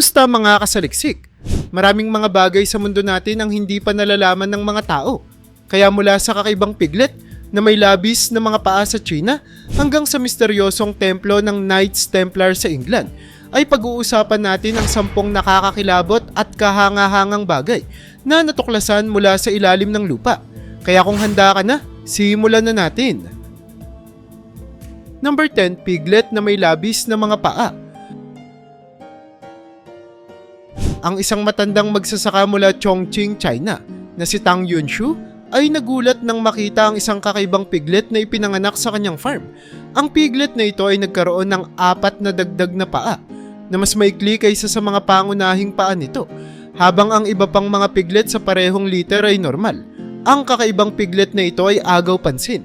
Kumusta mga kasaliksik? Maraming mga bagay sa mundo natin ang hindi pa nalalaman ng mga tao. Kaya mula sa kakaibang piglet na may labis na mga paa sa China hanggang sa misteryosong templo ng Knights Templar sa England ay pag-uusapan natin ang sampung nakakakilabot at kahangahangang bagay na natuklasan mula sa ilalim ng lupa. Kaya kung handa ka na, simulan na natin. Number 10, piglet na may labis na mga paa. Ang isang matandang magsasaka mula Chongqing, China na si Tang Yunshu ay nagulat nang makita ang isang kakaibang piglet na ipinanganak sa kanyang farm. Ang piglet na ito ay nagkaroon ng apat na dagdag na paa na mas maikli kaysa sa mga pangunahing paa nito. Habang ang iba pang mga piglet sa parehong liter ay normal, ang kakaibang piglet na ito ay agaw pansin.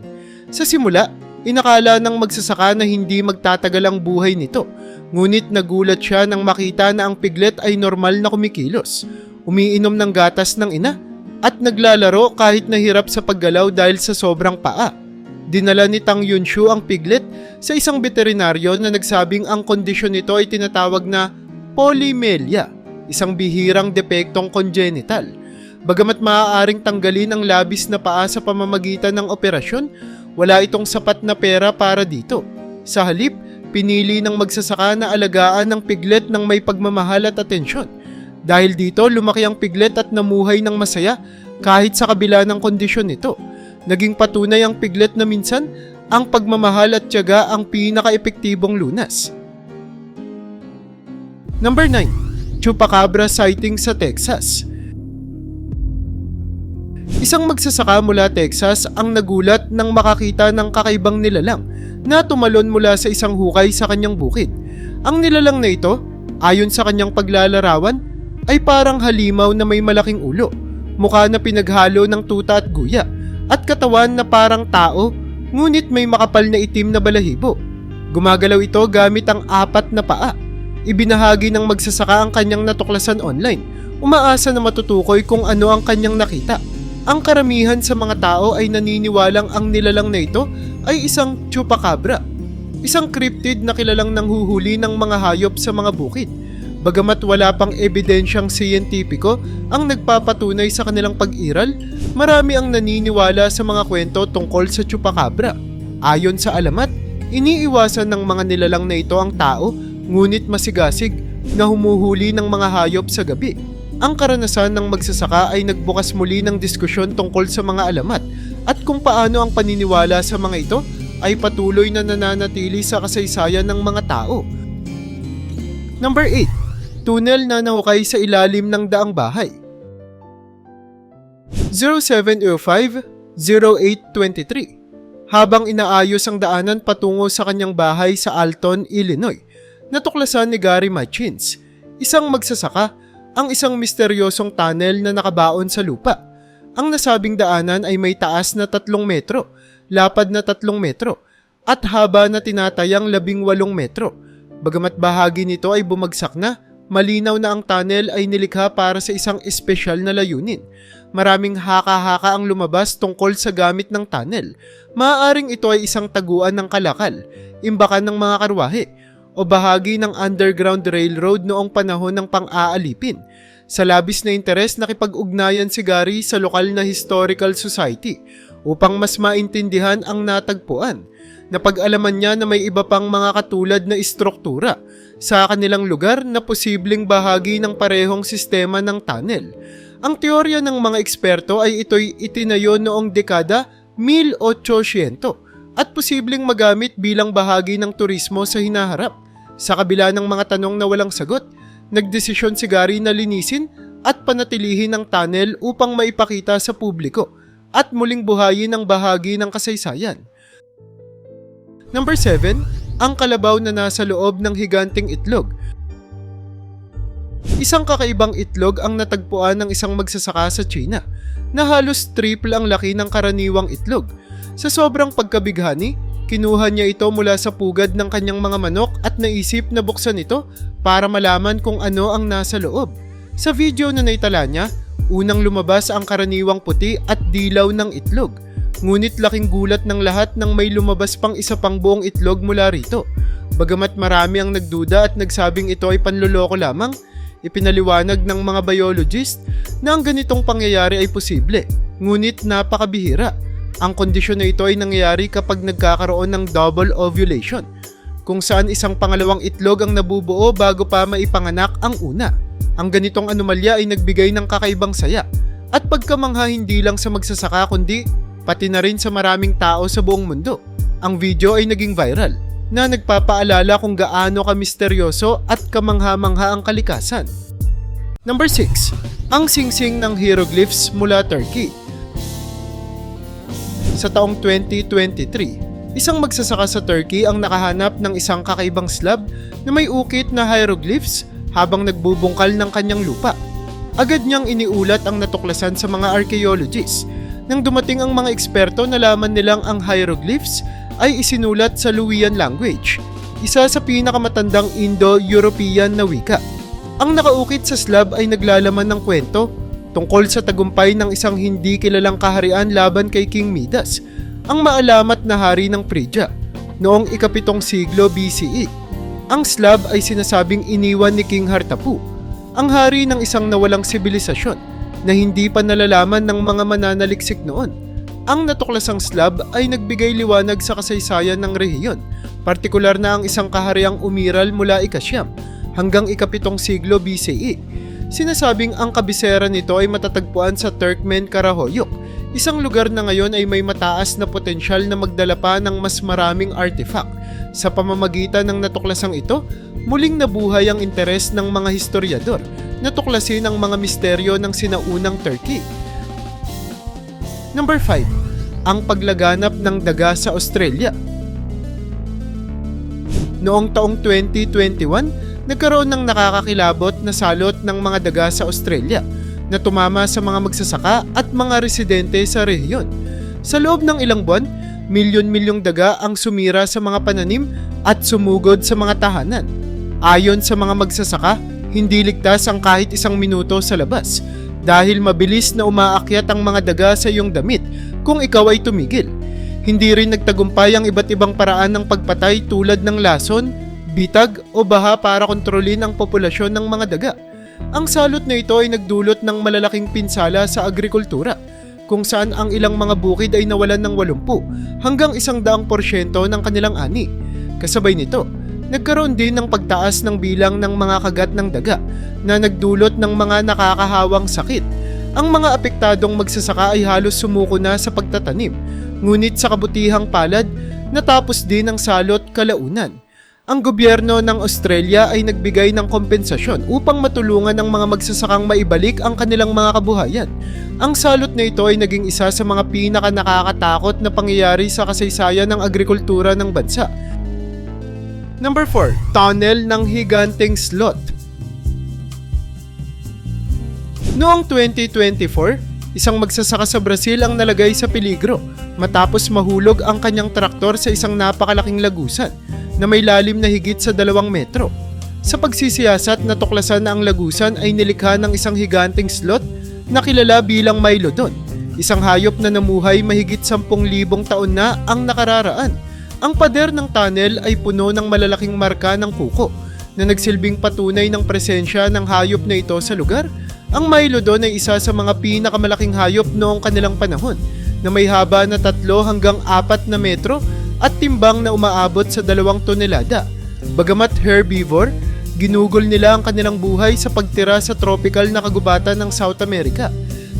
Sa simula, inakala ng magsasaka na hindi magtatagal ang buhay nito. Ngunit nagulat siya nang makita na ang piglet ay normal na kumikilos, umiinom ng gatas ng ina, at naglalaro kahit nahirap sa paggalaw dahil sa sobrang paa. Dinala ni Tang Yunshu ang piglet sa isang veterinaryo na nagsabing ang kondisyon nito ay tinatawag na polymelia, isang bihirang depektong congenital. Bagamat maaaring tanggalin ang labis na paa sa pamamagitan ng operasyon, wala itong sapat na pera para dito. Sa halip, pinili ng magsasaka na alagaan ng piglet ng may pagmamahal at atensyon. Dahil dito, lumaki ang piglet at namuhay ng masaya kahit sa kabila ng kondisyon nito. Naging patunay ang piglet na minsan ang pagmamahal at tiyaga ang pinaka-epektibong lunas. Number 9. Chupacabra sighting sa Texas. Isang magsasaka mula Texas ang nagulat nang makakita ng kakaibang nilalang na tumalon mula sa isang hukay sa kanyang bukid. Ang nilalang na ito, ayon sa kanyang paglalarawan, ay parang halimaw na may malaking ulo, mukha na pinaghalo ng tuta at guya, at katawan na parang tao, ngunit may makapal na itim na balahibo. Gumagalaw ito gamit ang apat na paa. Ibinahagi ng magsasaka ang kanyang natuklasan online, umaasa na matutukoy kung ano ang kanyang nakita. Ang karamihan sa mga tao ay naniniwalang ang nilalang na ito ay isang chupacabra, isang cryptid na kilalang nanghuhuli ng mga hayop sa mga bukid. Bagamat wala pang ebidensyang siyentipiko ang nagpapatunay sa kanilang pag-iral, marami ang naniniwala sa mga kwento tungkol sa chupacabra. Ayon sa alamat, iniiwasan ng mga nilalang na ito ang tao ngunit masigasig na humuhuli ng mga hayop sa gabi. Ang karanasan ng magsasaka ay nagbukas muli ng diskusyon tungkol sa mga alamat at kung paano ang paniniwala sa mga ito ay patuloy na nananatili sa kasaysayan ng mga tao. Number 8. Tunnel na nahukay sa ilalim ng daang bahay. 0705-0823 Habang inaayos ang daanan patungo sa kanyang bahay sa Alton, Illinois, natuklasan ni Gary Machins, isang magsasaka, ang isang misteryosong tunnel na nakabaon sa lupa. Ang nasabing daanan ay may taas na 3 metro, lapad na 3 metro, at haba na tinatayang 18 metro. Bagamat bahagi nito ay bumagsak na, malinaw na ang tunnel ay nilikha para sa isang espesyal na layunin. Maraming haka-haka ang lumabas tungkol sa gamit ng tunnel. Maaaring ito ay isang taguan ng kalakal, imbakan ng mga karwahe, o bahagi ng Underground Railroad noong panahon ng pang-aalipin. Sa labis na interes nakipag-ugnayan si Gary sa lokal na Historical Society upang mas maintindihan ang natagpuan. Napag-alaman niya na may iba pang mga katulad na istruktura sa kanilang lugar na posibleng bahagi ng parehong sistema ng tunnel. Ang teorya ng mga eksperto ay ito'y itinayo noong dekada 1800 at posibleng magamit bilang bahagi ng turismo sa hinaharap. Sa kabila ng mga tanong na walang sagot, nagdesisyon si Gary na linisin at panatilihin ang tunnel upang maipakita sa publiko at muling buhayin ang bahagi ng kasaysayan. Number 7, ang kalabaw na nasa loob ng higanting itlog. Isang kakaibang itlog ang natagpuan ng isang magsasaka sa China na halos triple ang laki ng karaniwang itlog. Sa sobrang pagkabighani, kinuha niya ito mula sa pugad ng kanyang mga manok at naisip na buksan ito para malaman kung ano ang nasa loob. Sa video na naitala niya, unang lumabas ang karaniwang puti at dilaw ng itlog. Ngunit laking gulat ng lahat nang may lumabas pang isa pang buong itlog mula rito. Bagamat marami ang nagduda at nagsabing ito ay panloloko lamang, Ipinaliwanag ng mga biologist na ang ganitong pangyayari ay posible, ngunit napakabihira. Ang kondisyon na ito ay nangyayari kapag nagkakaroon ng double ovulation, kung saan isang pangalawang itlog ang nabubuo bago pa maipanganak ang una. Ang ganitong anomalya ay nagbigay ng kakaibang saya at pagkamangha hindi lang sa magsasaka kundi pati na rin sa maraming tao sa buong mundo. Ang video ay naging viral na nagpapaalala kung gaano kamisteryoso at kamangha-mangha ang kalikasan. Number 6. Ang singsing ng hieroglyphs mula Turkey. Sa taong 2023, isang magsasaka sa Turkey ang nakahanap ng isang kakaibang slab na may ukit na hieroglyphs habang nagbubungkal ng kanyang lupa. Agad niyang iniulat ang natuklasan sa mga archaeologists. Nang dumating ang mga eksperto, nalaman nilang ang hieroglyphs ay isinulat sa Luwian language, isa sa pinakamatandang Indo-European na wika. Ang nakaukit sa slab ay naglalaman ng kwento tungkol sa tagumpay ng isang hindi kilalang kaharian laban kay King Midas, ang maalamat na hari ng Phrygia, noong ikapitong siglo BCE. Ang slab ay sinasabing iniwan ni King Hartapu, ang hari ng isang nawalang sibilisasyon na hindi pa nalalaman ng mga mananaliksik noon. Ang natuklasang slab ay nagbigay liwanag sa kasaysayan ng rehiyon, partikular na ang isang kahariang umiral mula ikasyam hanggang ikapitong siglo BCE. Sinasabing ang kabisera nito ay matatagpuan sa Turkmen Karahoyok, isang lugar na ngayon ay may mataas na potensyal na magdala pa ng mas maraming artifact. Sa pamamagitan ng natuklasang ito, muling nabuhay ang interes ng mga historiador na tuklasin ang mga misteryo ng sinaunang Turkey. Number 5. Ang paglaganap ng daga sa Australia. Noong taong 2021, nagkaroon ng nakakakilabot na salot ng mga daga sa Australia na tumama sa mga magsasaka at mga residente sa rehiyon. Sa loob ng ilang buwan, milyon-milyong daga ang sumira sa mga pananim at sumugod sa mga tahanan. Ayon sa mga magsasaka, hindi ligtas ang kahit isang minuto sa labas dahil mabilis na umaakyat ang mga daga sa iyong damit kung ikaw ay tumigil. Hindi rin nagtagumpay ang iba't ibang paraan ng pagpatay tulad ng lason, bitag o baha para kontrolin ang populasyon ng mga daga. Ang salot na ito ay nagdulot ng malalaking pinsala sa agrikultura kung saan ang ilang mga bukid ay nawalan ng 80 hanggang 100% ng kanilang ani. Kasabay nito, nagkaroon din ng pagtaas ng bilang ng mga kagat ng daga na nagdulot ng mga nakakahawang sakit. Ang mga apektadong magsasaka ay halos sumuko na sa pagtatanim, ngunit sa kabutihang palad, natapos din ang salot kalaunan. Ang gobyerno ng Australia ay nagbigay ng kompensasyon upang matulungan ang mga magsasakang maibalik ang kanilang mga kabuhayan. Ang salot na ito ay naging isa sa mga pinaka nakakatakot na pangyayari sa kasaysayan ng agrikultura ng bansa. Number 4. Tunnel ng Higanteng Slot Noong 2024, isang magsasaka sa Brazil ang nalagay sa peligro matapos mahulog ang kanyang traktor sa isang napakalaking lagusan na may lalim na higit sa dalawang metro. Sa pagsisiyasat, natuklasan na ang lagusan ay nilikha ng isang higanteng slot na kilala bilang Mylodon, isang hayop na namuhay mahigit 10,000 taon na ang nakararaan. Ang pader ng tunnel ay puno ng malalaking marka ng kuko na nagsilbing patunay ng presensya ng hayop na ito sa lugar. Ang Mylodon ay isa sa mga pinakamalaking hayop noong kanilang panahon na may haba na 3 hanggang 4 na metro at timbang na umaabot sa 2 tonelada. Bagamat herbivore, ginugol nila ang kanilang buhay sa pagtira sa tropical na kagubatan ng South America.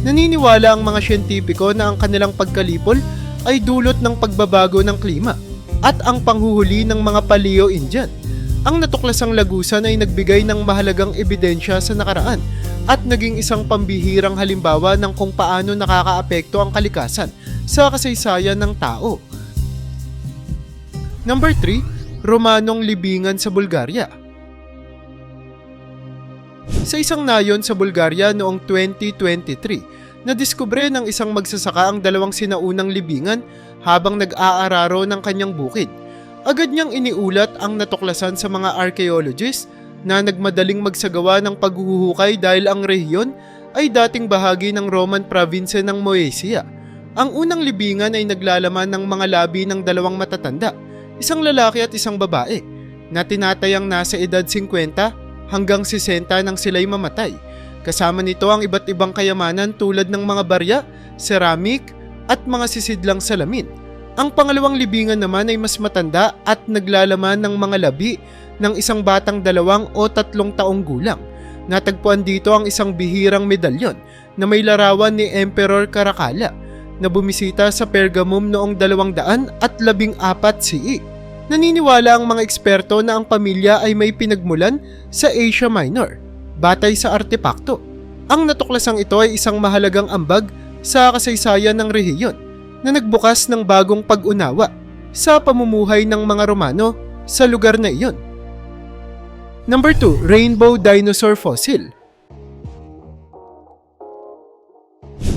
Naniniwala ang mga siyentipiko na ang kanilang pagkalipol ay dulot ng pagbabago ng klima at ang panghuhuli ng mga paleo-Indian. Ang natuklasang lagusan ay nagbigay ng mahalagang ebidensya sa nakaraan at naging isang pambihirang halimbawa ng kung paano nakakaapekto ang kalikasan sa kasaysayan ng tao. Number 3, Romanong libingan sa Bulgaria. Sa isang nayon sa Bulgaria noong 2023, nadiskubre ng isang magsasaka ang dalawang sinaunang libingan habang nag-aararo ng kanyang bukid. Agad niyang iniulat ang natuklasan sa mga archaeologists na nagmadaling magsagawa ng paghuhukay dahil ang rehiyon ay dating bahagi ng Roman province ng Moesia. Ang unang libingan ay naglalaman ng mga labi ng dalawang matatanda, isang lalaki at isang babae, na tinatayang nasa edad 50 hanggang 60 nang sila'y mamatay. Kasama nito ang iba't ibang kayamanan tulad ng mga barya, ceramic at mga sisidlang salamin. Ang pangalawang libingan naman ay mas matanda at naglalaman ng mga labi ng isang batang dalawang o tatlong taong gulang. Natagpuan dito ang isang bihirang medalyon na may larawan ni Emperor Caracalla na bumisita sa Pergamum noong 200 at 14 CE. Naniniwala ang mga eksperto na ang pamilya ay may pinagmulan sa Asia Minor, batay sa artepakto. Ang natuklasang ito ay isang mahalagang ambag sa kasaysayan ng rehiyon na nagbukas ng bagong pag-unawa sa pamumuhay ng mga Romano sa lugar na iyon. Number 2, Rainbow Dinosaur Fossil.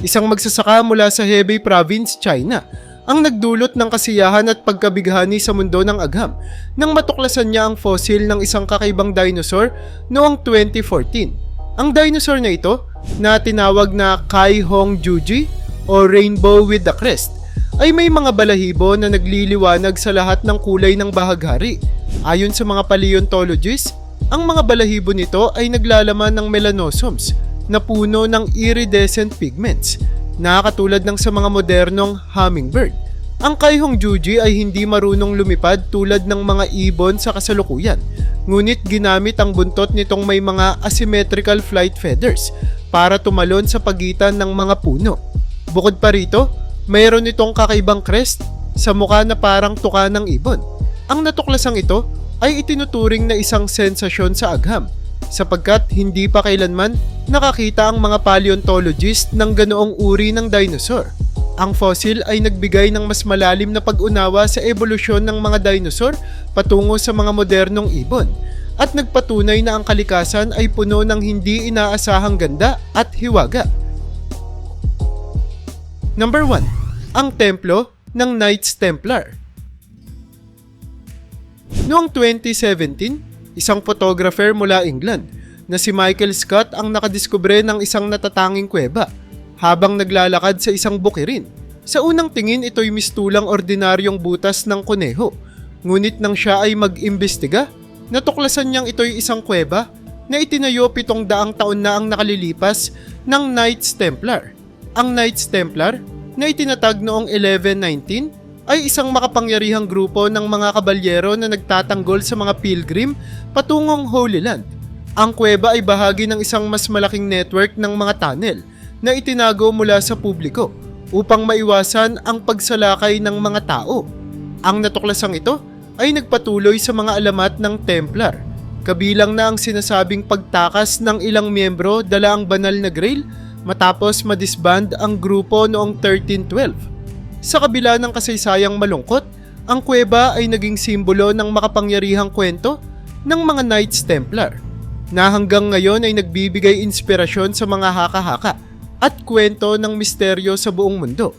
Isang magsasaka mula sa Hebei Province, China, ang nagdulot ng kasiyahan at pagkabighani sa mundo ng agham nang matuklasan niya ang fossil ng isang kakaibang dinosaur noong 2014. Ang dinosaur na ito, na tinawag na Kai Hong Juji o Rainbow with the Crest, ay may mga balahibo na nagliliwanag sa lahat ng kulay ng bahaghari. Ayon sa mga paleontologists, ang mga balahibo nito ay naglalaman ng melanosomes na puno ng iridescent pigments na katulad ng sa mga modernong hummingbird. Ang Kaihong Juji ay hindi marunong lumipad tulad ng mga ibon sa kasalukuyan, ngunit ginamit ang buntot nitong may mga asymmetrical flight feathers para tumalon sa pagitan ng mga puno. Bukod pa rito, mayroon itong kakaibang crest sa mukha na parang tuka ng ibon. Ang natuklasang ito ay itinuturing na isang sensasyon sa agham sapagkat hindi pa kailanman nakakita ang mga paleontologist ng ganoong uri ng dinosaur. Ang fossil ay nagbigay ng mas malalim na pag-unawa sa ebolusyon ng mga dinosaur patungo sa mga modernong ibon at nagpatunay na ang kalikasan ay puno ng hindi inaasahang ganda at hiwaga. Number 1. Ang Templo ng Knights Templar Noong 2017, isang photographer mula England na si Michael Scott ang nakadiskubre ng isang natatanging kuweba habang naglalakad sa isang bukirin. Sa unang tingin ito'y mistulang ordinaryong butas ng kuneho. Ngunit nang siya ay mag-imbestiga, natuklasan niyang ito'y isang kuweba na itinayo pitong daang taon na ang nakalilipas ng Knights Templar. Ang Knights Templar na itinatag noong 1119 ay isang makapangyarihang grupo ng mga kabalyero na nagtatanggol sa mga pilgrim patungong Holy Land. Ang kuweba ay bahagi ng isang mas malaking network ng mga tunnel na itinago mula sa publiko upang maiwasan ang pagsalakay ng mga tao. Ang natuklasang ito ay nagpatuloy sa mga alamat ng Templar, kabilang na ang sinasabing pagtakas ng ilang miyembro dala ang banal na grail matapos madisband ang grupo noong 1312. Sa kabila ng kasaysayang malungkot, ang kuweba ay naging simbolo ng makapangyarihang kwento ng mga Knights Templar na hanggang ngayon ay nagbibigay inspirasyon sa mga haka-haka at kwento ng misteryo sa buong mundo.